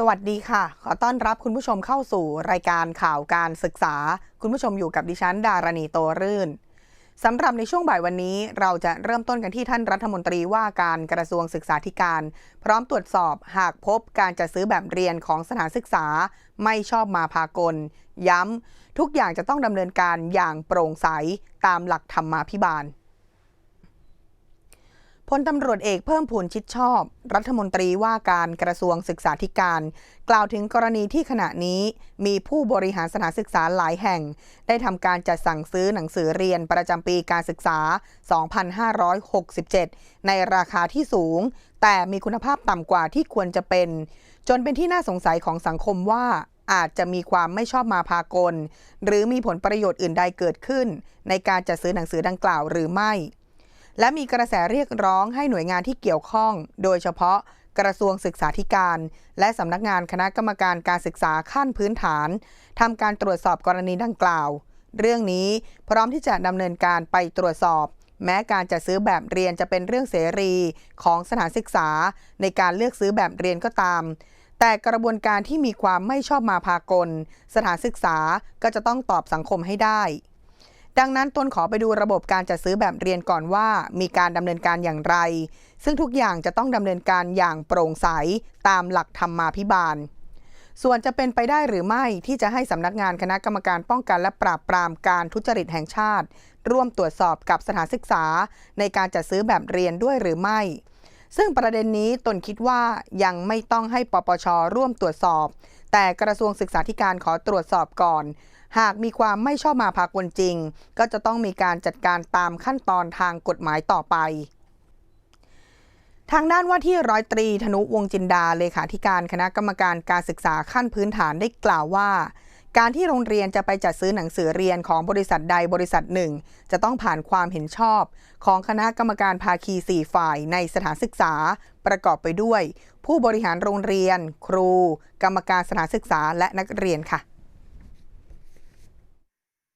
สวัสดีค่ะ ขอต้อนรับคุณผู้ชมเข้าสู่รายการข่าวการศึกษา คุณผู้ชมอยู่กับดิฉันดารณีโตรื่นสำหรับในช่วงบ่ายวันนี้เราจะเริ่มต้นกันที่ท่านรัฐมนตรีว่าการกระทรวงศึกษาธิการ พร้อมตรวจสอบหากพบการจัดซื้อแบบเรียนของสถานศึกษา ไม่ชอบมาพากล ย้ำทุกอย่างจะต้องดำเนินการอย่างโปร่งใสตามหลักธรรมาภิบาล พลตำรวจเอกเพิ่มพูนชิดชอบ รัฐมนตรีว่าการกระทรวงศึกษาธิการ กล่าวถึงกรณีที่ขณะนี้มีผู้บริหารสถานศึกษาหลายแห่ง ได้ทำการจัดสั่งซื้อหนังสือเรียนประจำปีการศึกษา 2567 ในราคาที่สูง แต่มีคุณภาพต่ำกว่าที่ควรจะเป็น จนเป็นที่น่าสงสัยของสังคมว่าอาจจะมีความไม่ชอบมาพากล หรือมีผลประโยชน์อื่นใดเกิดขึ้น ในการจัดซื้อหนังสือดังกล่าวหรือไม่ และมีกระแสเรียกร้องให้หน่วยงานที่เกี่ยวข้อง โดยเฉพาะกระทรวงศึกษาธิการ และสำนักงานคณะกรรมการการศึกษาขั้นพื้นฐานทำการตรวจสอบกรณีดังกล่าว เรื่องนี้พร้อมที่จะดำเนินการไปตรวจสอบ แม้การจัดซื้อแบบเรียนจะเป็นเรื่องเสรีของสถานศึกษา ในการเลือกซื้อแบบเรียนก็ตาม แต่กระบวนการที่มีความไม่ชอบมาพากล สถานศึกษาก็จะต้องตอบสังคมให้ได้ ดังนั้นตนขอไปดูระบบการจัดซื้อแบบเรียนก่อนว่า มีการดำเนินการอย่างไร ซึ่งทุกอย่างจะต้องดำเนินการอย่างโปร่งใสตามหลักธรรมาภิบาล ส่วนจะเป็นไปได้หรือไม่ที่จะให้สำนักงานคณะกรรมการป้องกันและปราบปรามการทุจริตแห่งชาติ ร่วมตรวจสอบกับสถานศึกษา ในการจัดซื้อแบบเรียนด้วยหรือไม่ ซึ่งประเด็นนี้ตนคิดว่ายังไม่ต้องให้ปปชร่วมตรวจสอบ แต่กระทรวงศึกษาธิการขอตรวจสอบก่อน หากมีความไม่ชอบมาพากลจริง ก็จะต้องมีการจัดการตามขั้นตอนทางกฎหมายต่อไปทางด้านว่าที่ร้อยตรีธนุวงจินดาเลขาธิการคณะกรรมการการศึกษาขั้นพื้นฐานได้กล่าวว่า การที่โรงเรียนจะไปจัดซื้อหนังสือเรียนของบริษัทใดบริษัทหนึ่ง จะต้องผ่านความเห็นชอบ ของคณะกรรมการภาคี 4 ฝ่ายในสถานศึกษา ประกอบไปด้วย ผู้บริหารโรงเรียน ครู กรรมการสถานศึกษาและนักเรียนค่ะ